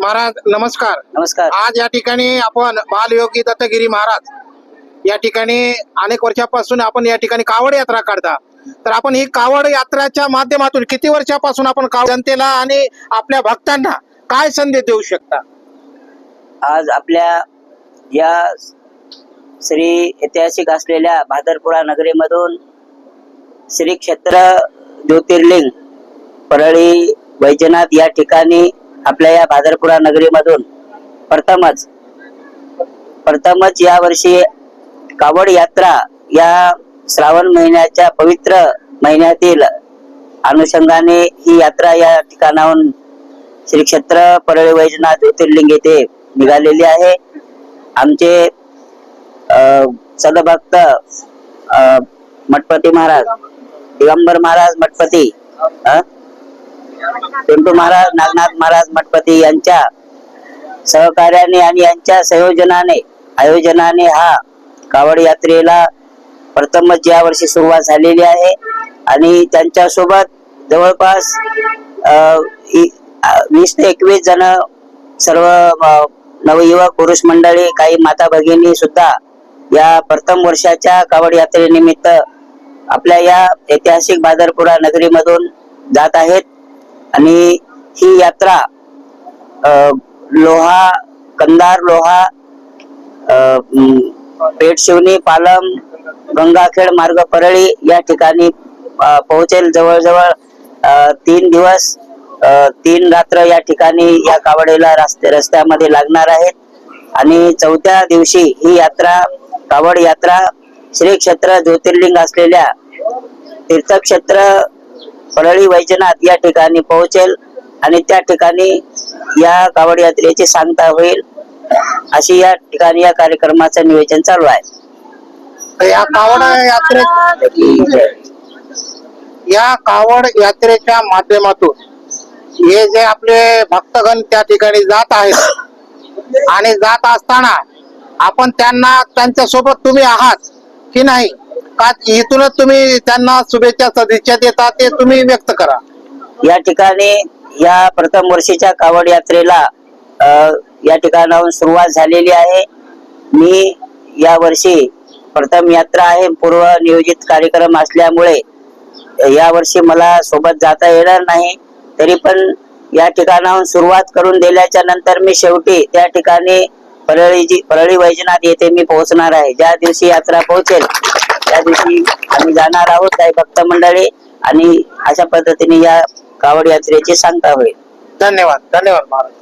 महाराज नमस्कार. नमस्कार. आज या ठिकाणी आपण बालयोगी दत्तगिरी महाराज या ठिकाणी अनेक वर्षापासून आपण या ठिकाणी कावड यात्रा काढता तर आपण ही कावड यात्राच्या माध्यमातून किती वर्षापासून आपण जनतेला आणि आपल्या भक्तांना काय संदेश देऊ शकता? आज आपल्या या श्री ऐतिहासिक असलेल्या भादरपुरा नगरीमधून श्री क्षेत्र ज्योतिर्लिंग परळी वैजनाथ या ठिकाणी आपल्या या भादरपुरा नगरीमधून प्रथमच प्रथमच या वर्षी कावड यात्रा या श्रावण महिन्याच्या पवित्र महिन्यातील अनुषंगाने ही यात्रा या ठिकाणाहून श्री क्षेत्र परळी वैजनाथ ज्योतिर्लिंग येथे निघालेली आहे. आमचे सदभक्त मठपती महाराज दिगंबर महाराज मठपती पिंटू महाराज नागनाथ महाराज मठपती यांच्या सहकार्याने आणि यांच्या संयोजनाने आयोजनाने हा कावड यात्रेला प्रथमच या वर्षी सुरुवात झालेली आहे. आणि त्यांच्यासोबत जवळपास वीस ते एकवीस जण सर्व नवयुवक पुरुष मंडळी काही माता भगिनी सुद्धा या प्रथम वर्षाच्या कावड यात्रेनिमित्त आपल्या या ऐतिहासिक बादरपुरा नगरीमधून जात आहेत. आणि ही यात्रा लोहा कंदार लोहा पेटशिवनी पेठशिवनी पालम गंगाखेड मार्ग परळी या ठिकाणी पोहोचेल जवळजवळ तीन दिवस तीन रात्र या ठिकाणी या कावडेला रस्ते रस्त्यामध्ये लागणार आहेत. आणि चौथ्या दिवशी ही यात्रा कावड यात्रा श्री क्षेत्र ज्योतिर्लिंग असलेल्या तीर्थक्षेत्र परळी वैजनाथ या ठिकाणी पोहोचेल आणि त्या ठिकाणी या कावड यात्रेची सांगता होईल अशी या ठिकाणी या कार्यक्रमाचं नियोजन चालू आहे. या कावड यात्रे या कावड यात्रेच्या माध्यमातून हे जे आपले भक्तगण त्या ठिकाणी जात आहेत आणि जात असताना आपण त्यांना त्यांच्यासोबत तुम्ही आहात की नाही? का इथूनच तुम्ही त्यांना शुभेच्छा सदिच्छा देता ते तुम्ही व्यक्त करा. या ठिकाणी या प्रथम वर्षीच्या कावड यात्रेला या ठिकाणाहून सुरुवात झालेली आहे. मी या वर्षी प्रथम यात्रा आहे पूर्व नियोजित कार्यक्रम असल्यामुळे या वर्षी मला सोबत जाता येणार नाही. तरी पण या ठिकाणाहून सुरुवात करून दिल्याच्या नंतर मी शेवटी त्या ठिकाणी परळी परळी वैजनाथ येथे मी पोहोचणार आहे. ज्या दिवशी यात्रा पोहोचेल त्या दिवशी आम्ही जाणार आहोत काही भक्त मंडळी आणि अशा पद्धतीने या कावड यात्रेचे सांगता होईल. धन्यवाद धन्यवाद महाराज.